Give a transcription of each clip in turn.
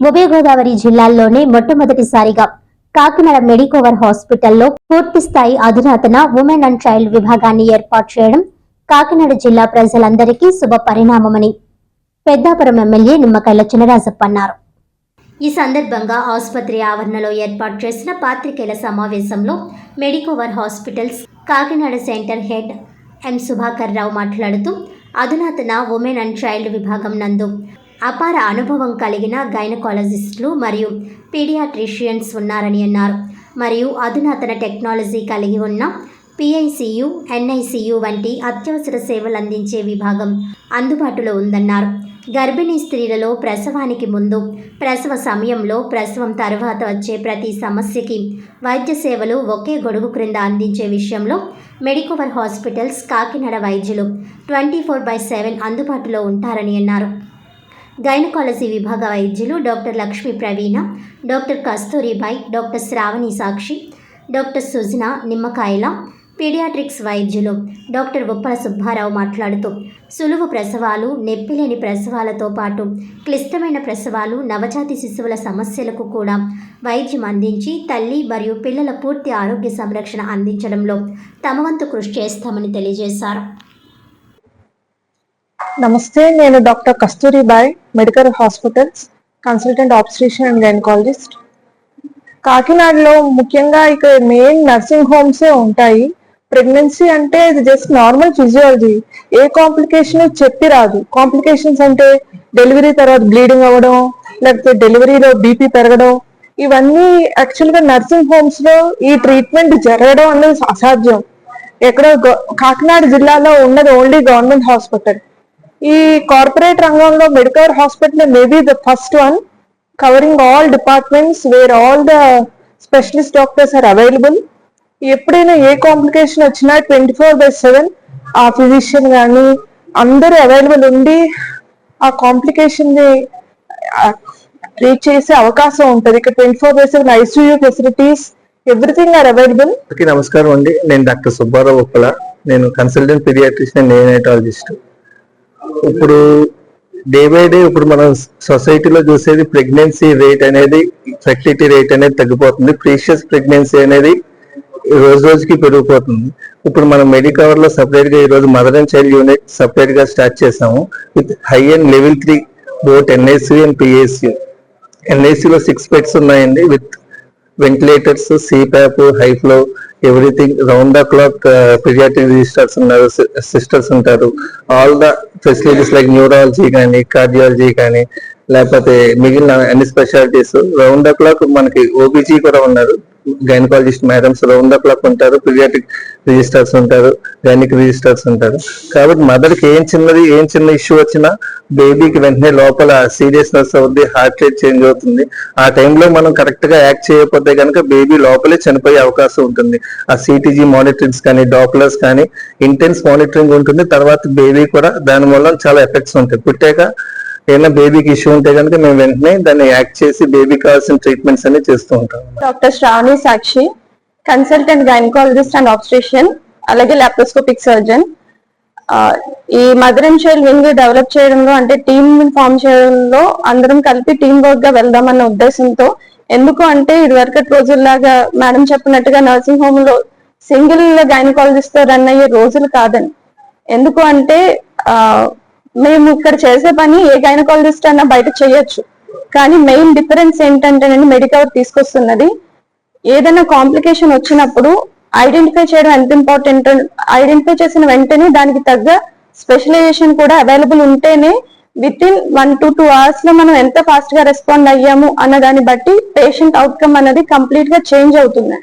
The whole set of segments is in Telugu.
ఉభయ గోదావరి జిల్లాల్లోనే మొట్టమొదటిసారిగా కాకినాడ మెడికోవర్ హాస్పిటల్లో పూర్తి స్థాయి అధునాతన ఉమెన్ అండ్ చైల్డ్ విభాగాన్ని ఏర్పాటు చేయడం కాకినాడ జిల్లా ప్రజలందరికీ శుభ పరిణామమని పెద్దాపురం ఎమ్మెల్యే నిమ్మకాయల చినరాజప్ప అన్నారు. ఈ సందర్భంగా ఆసుపత్రి ఆవరణలో ఏర్పాటు చేసిన పాత్రికేయుల సమావేశంలో Medicover hospitals Kakinada centre head M Subhakar Rao మాట్లాడుతూ అధునాతన ఉమెన్ అండ్ చైల్డ్ విభాగం నందు అపార అనుభవం కలిగిన గైనకాలజిస్టులు మరియు పీడియాట్రిషియన్స్ ఉన్నారని అన్నారు. మరియు అధునాతన టెక్నాలజీ కలిగి ఉన్న పిఐసియు ఎన్ఐసియు వంటి అత్యవసర సేవలు అందించే విభాగం అందుబాటులో ఉందన్నారు. గర్భిణీ స్త్రీలలో ప్రసవానికి ముందు ప్రసవ సమయంలో ప్రసవం తర్వాత వచ్చే ప్రతి సమస్యకి వైద్య సేవలు ఒకే గొడుగు క్రింద అందించే విషయంలో మెడికోవర్ హాస్పిటల్స్ కాకినాడ వైద్యులు ట్వంటీ ఫోర్ బై సెవెన్ అందుబాటులో ఉంటారని అన్నారు. గైనకాలజీ విభాగ వైద్యులు doctor Lakshmi Praveena doctor Kasturibai doctor Sravani Sakshi doctor Sujana Nimmakayala paediatrics వైద్యులు డాక్టర్ ఉప్పల సుబ్బారావు మాట్లాడుతూ సులువు ప్రసవాలు నొప్పిలేని ప్రసవాలతో పాటు క్లిష్టమైన ప్రసవాలు నవజాతి శిశువుల సమస్యలకు కూడా వైద్యం అందించి తల్లి మరియు పిల్లల పూర్తి ఆరోగ్య సంరక్షణ అందించడంలో తమ వంతు కృషి చేస్తామని తెలియజేశారు. నమస్తే నేను doctor Kasturibai medical hospitals consultant obstetrician and gynaecologist. కాకినాడలో ముఖ్యంగా ఇక్కడ మెయిన్ నర్సింగ్ హోమ్సే ఉంటాయి. ప్రెగ్నెన్సీ అంటే ఇది జస్ట్ నార్మల్ ఫిజియాలజీ ఏ కాంప్లికేషన్ చెప్పి రాదు. కాంప్లికేషన్స్ అంటే డెలివరీ తర్వాత బ్లీడింగ్ అవ్వడం లేకపోతే డెలివరీలో బీపీ పెరగడం. ఇవన్నీ యాక్చువల్గా నర్సింగ్ హోమ్స్లో ఈ ట్రీట్మెంట్ జరగడం అనేది అసాధ్యం. ఎక్కడో కాకినాడ జిల్లాలో ఉన్నది ఓన్లీ గవర్నమెంట్ హాస్పిటల్ ఈ కార్పొరేట్ రంగంలో medical hospital maybe the first one covering all departments where all the specialist doctors are available ఎప్పుడైనా ఏ కాంప్లికేషన్ వచ్చినా ట్వంటీ ఫోర్ బై సెవెన్ ఆ ఫిజిషియన్ కానీ అందరూ అవైలబుల్ ఉండి ఆ కాంప్లికేషన్ని ట్రీట్ చేసే అవకాశం ఉంటుంది. ఇక్కడ twenty four by seven ICU facilities everything are available నమస్కారం అండి. నేను డాక్టర్ సుబ్బారావు ఉప్పల నేను కన్సల్టెంట్ పీడియాట్రిషియన్ నేనైటాలజిస్ట్. ఇప్పుడు డే బై డే ఇప్పుడు మనం సొసైటీలో చూసేది ప్రెగ్నెన్సీ రేట్ అనేది ఫెర్టిలిటీ రేట్ అనేది తగ్గిపోతుంది. ప్రీషియస్ ప్రెగ్నెన్సీ అనేది రోజు రోజుకి పెరిగిపోతుంది. ఇప్పుడు మనం మెడికవర్లో సపరేట్గా ఈ రోజు మదర్ అండ్ చైల్డ్ యూనిట్ సపరేట్గా స్టార్ట్ చేసాము. With high end level three both NIC and PSC ఎన్ఐసిలో six beds ఉన్నాయండి. With ventilators CPAP high flow everything round the clock paediatric registrars ఉన్నారు సిస్టర్స్ ఉంటారు. All the facilities like neurology కానీ కార్డియాలజీ కానీ లేకపోతే మిగిలిన అన్ని స్పెషాలిటీస్ రౌండ్ ద క్లాక్ మనకి ఓబీజీ కూడా ఉన్నారు. Gynaecologist madams round the clock ఉంటారు పీడియాట్రిక్ రిజిస్టర్స్ ఉంటారు గైనిక్ రిజిస్టర్స్ ఉంటారు. కాబట్టి మదర్కి ఏం చిన్నది ఏం చిన్న ఇష్యూ వచ్చినా బేబీకి వెంటనే లోపల సీరియస్నెస్ అవుద్ది హార్ట్ రేట్ చేంజ్ అవుతుంది. ఆ టైంలో మనం కరెక్ట్గా యాక్ట్ చేయకపోతే కనుక బేబీ లోపలే చనిపోయే అవకాశం ఉంటుంది. ఆ సిటీజీ మానిటరింగ్స్ కానీ డాక్టర్స్ కానీ ఇంటెన్స్ మానిటరింగ్ ఉంటుంది. తర్వాత బేబీ కూడా దాని వల్ల చాలా ఎఫెక్ట్స్ ఉంటాయి. పుట్టాక ఏదైనా బేబీకి ఇష్యూ ఉంటే కనుక మేము వెంటనే దాన్ని యాక్ట్ చేసి బేబీ కావాల్సిన ట్రీట్మెంట్స్ అన్ని చేస్తూ ఉంటాం. Doctor Shravani Sakshi consultant gynaecologist and obstetrician అలాగే లాప్రోస్కోపిక్ సర్జన్ ఈ mother and child wing develop చేయడంలో అంటే టీమ్ ఫామ్ చేయడంలో అందరం కలిపి టీం వర్క్గా వెళ్దామన్న ఉద్దేశంతో ఎందుకు అంటే ఇదివరకటి రోజుల్లాగా మేడం చెప్పినట్టుగా నర్సింగ్ హోమ్లో సింగిల్ గైనకాలజిస్ట్తో రన్ అయ్యే రోజులు కాదని. ఎందుకు అంటే మేము ఇక్కడ చేసే పని ఏ గైనకాలజిస్ట్ అయినా బయట చేయొచ్చు. కానీ మెయిన్ డిఫరెన్స్ ఏంటంటే మెడికవర్ తీసుకొస్తున్నది. ఏదైనా కాంప్లికేషన్ వచ్చినప్పుడు ఐడెంటిఫై చేయడం ఎంత ఇంపార్టెంట్ ఐడెంటిఫై చేసిన వెంటనే దానికి తగ్గ స్పెషలైజేషన్ కూడా అవైలబుల్ ఉంటేనే within one to two అవర్స్లో మనం ఎంత ఫాస్ట్గా రెస్పాండ్ అయ్యాము అన్న దాన్ని బట్టి పేషెంట్ అవుట్కమ్ అనేది కంప్లీట్గా చేంజ్ అవుతుంది.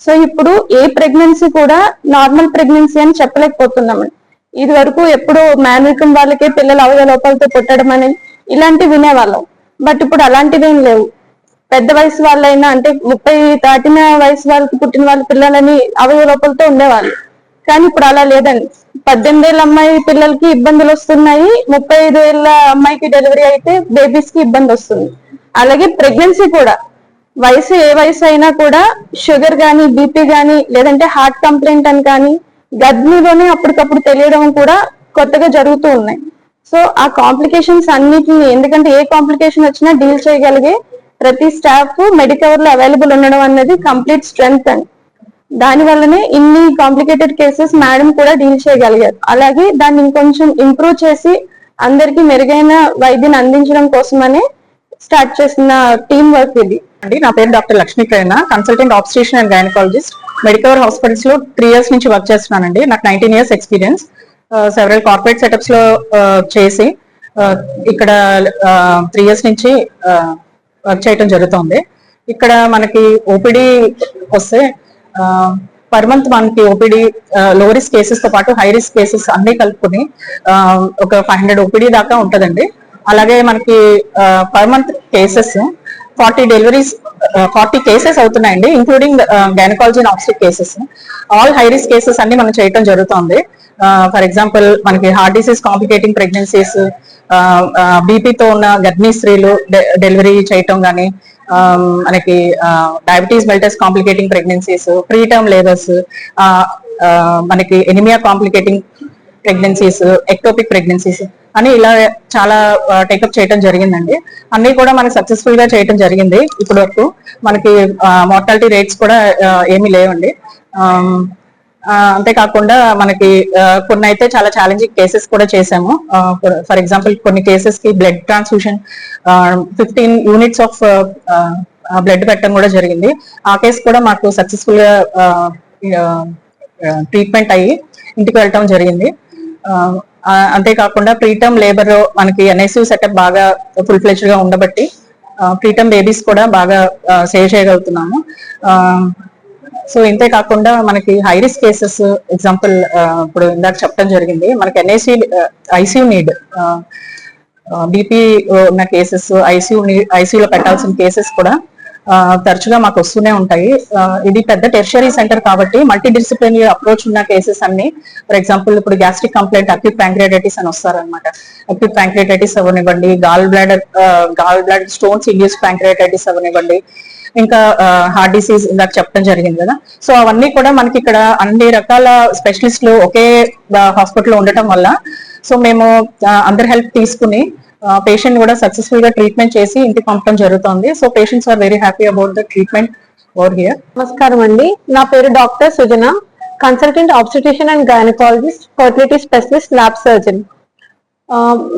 సో ఇప్పుడు ఏ ప్రెగ్నెన్సీ కూడా నార్మల్ ప్రెగ్నెన్సీ అని చెప్పలేకపోతున్నాం ఇది వరకు ఎప్పుడు మేనరికం వాళ్ళకే పిల్లలు అవయ లోపాలతో పుట్టడం అని ఇలాంటివి వినేవాళ్ళం. బట్ ఇప్పుడు అలాంటివి ఏం లేవు. పెద్ద వయసు వాళ్ళైనా అంటే ముప్పై దాటిన వయసు వాళ్ళకి పుట్టిన వాళ్ళ పిల్లలని అవయవ లోపాలతో ఉండేవాళ్ళు. కానీ ఇప్పుడు అలా లేదండి. పద్దెనిమిది ఏళ్ళ అమ్మాయి పిల్లలకి ఇబ్బందులు వస్తున్నాయి. ముప్పై ఐదు ఏళ్ళ అమ్మాయికి డెలివరీ అయితే బేబీస్కి ఇబ్బంది వస్తుంది. అలాగే ప్రెగ్నెన్సీ కూడా. వయసు ఏ వయసు అయినా కూడా షుగర్ కానీ బీపీ కానీ లేదంటే హార్ట్ కంప్లైంట్ అని కానీ గర్భిణీలోనే అప్పటికప్పుడు తెలియడం కూడా కొత్తగా జరుగుతూ ఉన్నాయి. సో ఆ కాంప్లికేషన్స్ అన్నిటిని ఎందుకంటే ఏ కాంప్లికేషన్ వచ్చినా డీల్ చేయగలిగే ప్రతి స్టాఫ్ మెడికవర్లో అవైలబుల్ ఉండడం అనేది కంప్లీట్ స్ట్రెంగ్త్ అండి. దాని వల్లనే ఇన్ని కాంప్లికేటెడ్ కేసెస్ మేడం కూడా డీల్ చేయగలిగారు. అలాగే దాన్ని ఇంకొంచెం ఇంప్రూవ్ చేసి అందరికి మెరుగైన వైద్యం అందించడం కోసమనే స్టార్ట్ చేసిన టీం వర్క్ ఇది. అండి నా పేరు doctor Lakshmi consultant obstetrician and gynaecologist Medicover హాస్పిటల్స్లో త్రీ ఇయర్స్ నుంచి వర్క్ చేస్తున్నానండి. నాకు nineteen years experience several corporate సెటప్స్లో uh, చేసి uh, ఇక్కడ uh, త్రీ ఇయర్స్ నుంచి వర్క్ చేయటం జరుగుతుంది. ఇక్కడ మనకి ఓపీడీ వస్తే పర్ మంత్ మనకి ఓపీడీ లో రిస్క్ కేసెస్తో పాటు హై రిస్క్ కేసెస్ అన్ని కలుపుకుని ఒక ఫైవ్ హండ్రెడ్ ఓపీడీ దాకా ఉంటదండి. అలాగే మనకి per month cases forty deliveries forty cases అవుతున్నాయండి including gynaecology and obstetric cases all high risk cases అన్ని మనం చేయటం జరుగుతుంది. ఫర్ ఎగ్జాంపుల్ మనకి హార్ట్ డిసీజ్ కాంప్లికేటింగ్ ప్రెగ్నెన్సీస్ బీపీతో ఉన్న గర్భిణీ స్త్రీలు డెలివరీ చేయటం కానీ మనకి diabetes mellitus complicating pregnancies preterm labours మనకి anaemia complicating pregnancies ectopic pregnancies అని ఇలా చాలా టేకప్ చేయడం జరిగిందండి. అన్ని కూడా మనకి సక్సెస్ఫుల్గా చేయడం జరిగింది ఇప్పటి వరకు మనకి మార్టాలిటీ రేట్స్ కూడా ఏమీ లేవండి. అంతేకాకుండా మనకి కొన్ని అయితే చాలా ఛాలెంజింగ్ కేసెస్ కూడా చేసాము ఫర్ ఎగ్జాంపుల్ కొన్ని కేసెస్కి blood transfusion fifteen units of blood పెట్టడం కూడా జరిగింది. ఆ కేసు కూడా మాకు సక్సెస్ఫుల్గా ట్రీట్మెంట్ అయ్యి ఇంటికి వెళ్ళటం జరిగింది. అంతేకాకుండా ప్రీటమ్ లేబర్ మనకి ఎన్ఐసియూ సెటప్ బాగా ఫుల్ ఫ్లెజ్డ్గా ఉండబట్టి ప్రీటమ్ బేబీస్ కూడా బాగా సేవ్ చేయగలుగుతున్నాము. సో ఇంతే కాకుండా మనకి హై రిస్క్ కేసెస్ ఎగ్జాంపుల్ ఇప్పుడు ఇందాక చెప్పడం జరిగింది. మనకి ఎన్ఐసి ఐసీయూ నీడ్ బీపీ ఉన్న కేసెస్ ఐసీయూ ఐసీయూలో పెట్టాల్సిన కేసెస్ కూడా తరచుగా మాకు వస్తూనే ఉంటాయి. ఇది పెద్ద టెర్షరీ సెంటర్ కాబట్టి మల్టీ డిసిప్లినరీ అప్రోచ్ ఉన్న కేసెస్ అన్ని ఫర్ ఎగ్జాంపుల్ ఇప్పుడు గ్యాస్ట్రిక్ కంప్లైంట్ అక్యూట్ ప్యాంక్రియాటైటిస్ అని వస్తారనమాట అక్యూట్ ప్యాంక్రియాటైటిస్ అవనివ్వండి gallbladder gallbladder stones induce pancreatitis అవనివ్వండి ఇంకా హార్ట్ డిసీజ్ ఇందాక చెప్పడం జరిగింది కదా. సో అవన్నీ కూడా మనకి ఇక్కడ అన్ని రకాల స్పెషలిస్టులు ఒకే హాస్పిటల్ ఉండటం వల్ల సో మేము అందరి హెల్ప్ తీసుకుని పేషెంట్ కూడా సక్సెస్ఫుల్గా ట్రీట్మెంట్ చేసి ఇంటికి పంపడం జరుగుతుంది. So patients are very happy about the treatment over here నమస్కారం అండి. నా పేరు doctor Sujana consultant obstetrician and gynaecologist fertility specialist lap surgeon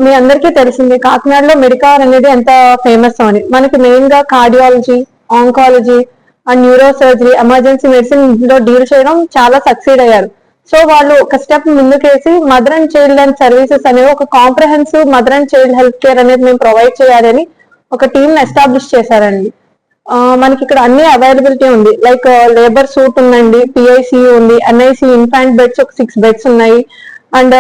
మీ అందరికీ తెలిసింది కాకినాడలో మెడికార్ అనేది ఎంత ఫేమస్ అని. మనకి మెయిన్గా cardiology oncology and neurosurgery emergency మెడిసిన్లో డీల్ చేయడం చాలా సక్సీడ్ అయ్యారు. సో వాళ్ళు ఒక స్టెప్ ముందుకేసి mother and child and services అనేవి ఒక comprehensive mother and child health care అనేది మేము ప్రొవైడ్ చేయాలని ఒక టీమ్ ఎస్టాబ్లిష్ చేశారండి. మనకి ఇక్కడ అన్ని అవైలబిలిటీ ఉంది. లైక్ లేబర్ సూట్ ఉందండి పిఐసి ఉంది ఎన్ఐసి ఇన్ఫాంట్ బెడ్స్ ఒక సిక్స్ బెడ్స్ ఉన్నాయి. అండ్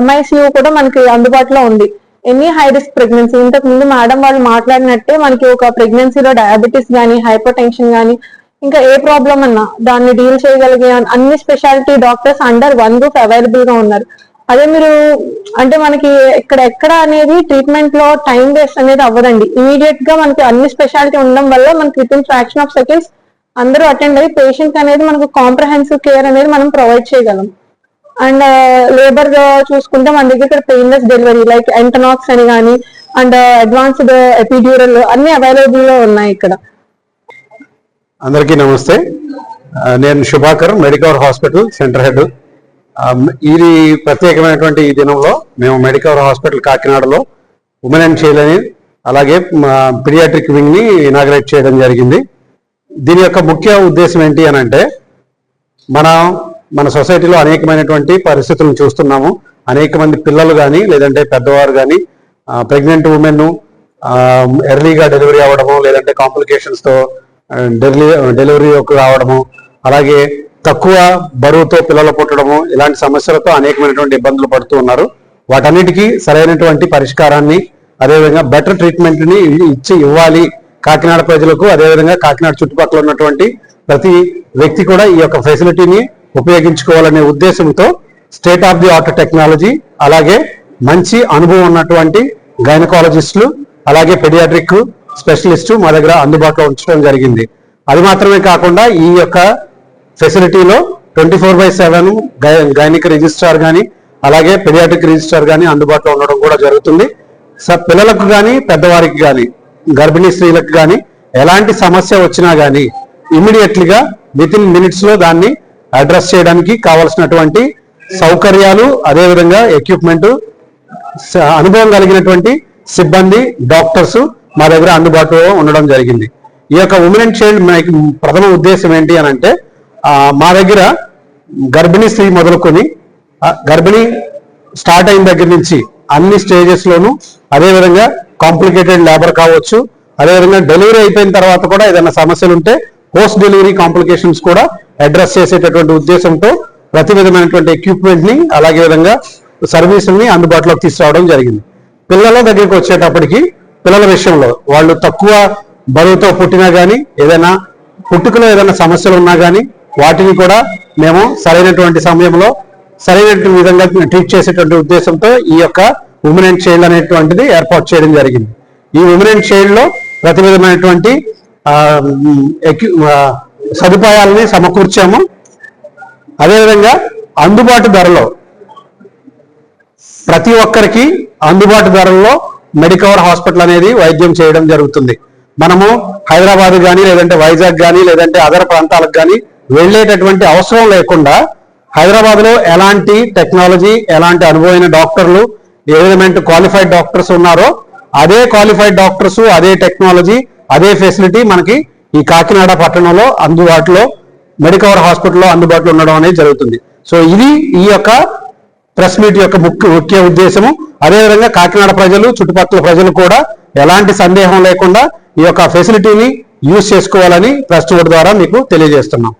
ఎంఐసియు uh, కూడా మనకి అందుబాటులో ఉంది. ఎనీ హై రిస్క్ ప్రెగ్నెన్సీ ఇంతకు ముందు మేడం వాళ్ళు మాట్లాడినట్టే మనకి ఒక ప్రెగ్నెన్సీలో డయాబెటీస్ కానీ హైపర్ టెన్షన్ కానీ ఇంకా ఏ ప్రాబ్లం అన్నా దాన్ని డీల్ చేయగలిగే అన్ని speciality doctors under one roof అవైలబుల్గా ఉన్నారు. అదే మీరు అంటే మనకి ఇక్కడ ఎక్కడ అనేది ట్రీట్మెంట్లో టైం వేస్ట్ అనేది అవ్వదండి. ఇమీడియట్గా మనకి అన్ని స్పెషాలిటీ ఉండడం వల్ల మనకి within fraction of seconds అందరూ అటెండ్ అయ్యి పేషెంట్ అనేది మనకు కాంప్రహెన్సివ్ కేర్ అనేది మనం ప్రొవైడ్ చేయగలం. అండ్ లేబర్ uh, చూసుకుంటే మన దగ్గర ఇక్కడ పెయిన్లెస్ డెలివరీ లైక్ ఎంటనాక్స్ అని కానీ అండ్ అడ్వాన్స్డ్ ఎపిడ్యూరల్ అన్ని అవైలబుల్లో ఉన్నాయి ఇక్కడ. అందరికీ నమస్తే. నేను Shubhakar Medicover hospital centre head ఇది ప్రత్యేకమైనటువంటి ఈ దినంలో మేము మెడికవర్ హాస్పిటల్ కాకినాడలో ఉమెన్ అండ్ చైల్డ్ అని అలాగే పిడియాట్రిక్ వింగ్ని ఇనాగ్రేట్ చేయడం జరిగింది. దీని యొక్క ముఖ్య ఉద్దేశం ఏంటి అని అంటే మన మన సొసైటీలో అనేకమైనటువంటి పరిస్థితులను చూస్తున్నాము. అనేక మంది పిల్లలు కానీ లేదంటే పెద్దవారు కానీ ప్రెగ్నెంట్ ఉమెన్ ఎర్లీగా డెలివరీ అవ్వడము లేదంటే కాంప్లికేషన్స్తో తో డెలివరీ యొక్క రావడము అలాగే తక్కువ బరువుతో పిల్లలు పుట్టడము ఇలాంటి సమస్యలతో అనేకమైనటువంటి ఇబ్బందులు పడుతూ ఉన్నారు. వాటన్నిటికీ సరైనటువంటి పరిష్కారాన్ని అదేవిధంగా బెటర్ ట్రీట్మెంట్ని ఇచ్చి ఇవ్వాలి కాకినాడ ప్రజలకు అదేవిధంగా కాకినాడ చుట్టుపక్కల ఉన్నటువంటి ప్రతి వ్యక్తి కూడా ఈ యొక్క ఫెసిలిటీని ఉపయోగించుకోవాలనే ఉద్దేశంతో state of the art technology అలాగే మంచి అనుభవం ఉన్నటువంటి గైనకాలజిస్టులు అలాగే పెడియాట్రిక్ స్పెషలిస్టు మా దగ్గర అందుబాటులో ఉంచడం జరిగింది. అది మాత్రమే కాకుండా ఈ యొక్క ఫెసిలిటీలో twenty four by seven gynaec registrar కానీ అలాగే పెడియాట్రిక్ రిజిస్ట్రార్ కానీ అందుబాటులో ఉండడం కూడా జరుగుతుంది. పిల్లలకు కానీ పెద్దవారికి కానీ గర్భిణీ స్త్రీలకు కానీ ఎలాంటి సమస్య వచ్చినా కానీ ఇమీడియట్లీగా విత్ ఇన్ మినిట్స్లో దాన్ని అడ్రస్ చేయడానికి కావలసినటువంటి సౌకర్యాలు అదేవిధంగా ఎక్విప్మెంట్ అనుభవం కలిగినటువంటి సిబ్బంది డాక్టర్స్ మా దగ్గర అందుబాటులో ఉండడం జరిగింది. ఈ యొక్క ఉమెన్ అండ్ చైల్డ్ ప్రథమ ఉద్దేశం ఏంటి అని అంటే మా దగ్గర గర్భిణీ స్త్రీ మొదలుకొని గర్భిణీ స్టార్ట్ అయిన దగ్గర నుంచి అన్ని స్టేజెస్లోనూ అదేవిధంగా కాంప్లికేటెడ్ లేబర్ కావచ్చు అదేవిధంగా డెలివరీ అయిపోయిన తర్వాత కూడా ఏదైనా సమస్యలు ఉంటే పోస్ట్ డెలివరీ కాంప్లికేషన్స్ కూడా అడ్రస్ చేసేటటువంటి ఉద్దేశంతో ప్రతి విధమైనటువంటి ఎక్విప్మెంట్ని అలాగే విధంగా సర్వీసుల్ని అందుబాటులోకి తీసుకురావడం జరిగింది. పిల్లల దగ్గరికి వచ్చేటప్పటికి పిల్లల విషయంలో వాళ్ళు తక్కువ బరువుతో పుట్టినా కానీ ఏదైనా పుట్టుకలో ఏదైనా సమస్యలు ఉన్నా కానీ వాటిని కూడా మేము సరైనటువంటి సమయంలో సరైనటువంటి విధంగా ట్రీట్ చేసేటువంటి ఉద్దేశంతో ఈ యొక్క ఉమెన్ అండ్ చైల్డ్ అనేటువంటిది ఏర్పాటు చేయడం జరిగింది. ఈ ఉమెన్ అండ్ చైల్డ్ ప్రతి విధమైనటువంటి ఎక్యు- సదుపాయాలని సమకూర్చాము. అదేవిధంగా అందుబాటు ధరలో ప్రతి ఒక్కరికి అందుబాటు ధరల్లో మెడికవర్ హాస్పిటల్ అనేది వైద్యం చేయడం జరుగుతుంది. మనము హైదరాబాద్ కానీ లేదంటే వైజాగ్ కానీ లేదంటే అదర్ ప్రాంతాలకు కానీ వెళ్ళేటటువంటి అవసరం లేకుండా హైదరాబాద్లో ఎలాంటి టెక్నాలజీ ఎలాంటి అనుభవమైన డాక్టర్లు ఏ విధమైన క్వాలిఫైడ్ డాక్టర్స్ ఉన్నారో అదే క్వాలిఫైడ్ డాక్టర్స్ అదే టెక్నాలజీ అదే ఫెసిలిటీ మనకి ఈ కాకినాడ పట్టణంలో అందుబాటులో మెడికవర్ హాస్పిటల్లో అందుబాటులో ఉండడం అనేది జరుగుతుంది. సో ఇది ఈ యొక్క ప్రెస్ మీట్ యొక్క ముఖ్య ముఖ్య ఉద్దేశము అదేవిధంగా కాకినాడ ప్రజలు చుట్టుపక్కల ప్రజలు కూడా ఎలాంటి సందేహం లేకుండా ఈ యొక్క ఫెసిలిటీని యూజ్ చేసుకోవాలని ప్రెస్ మీట్ ద్వారా మీకు తెలియజేస్తున్నాం.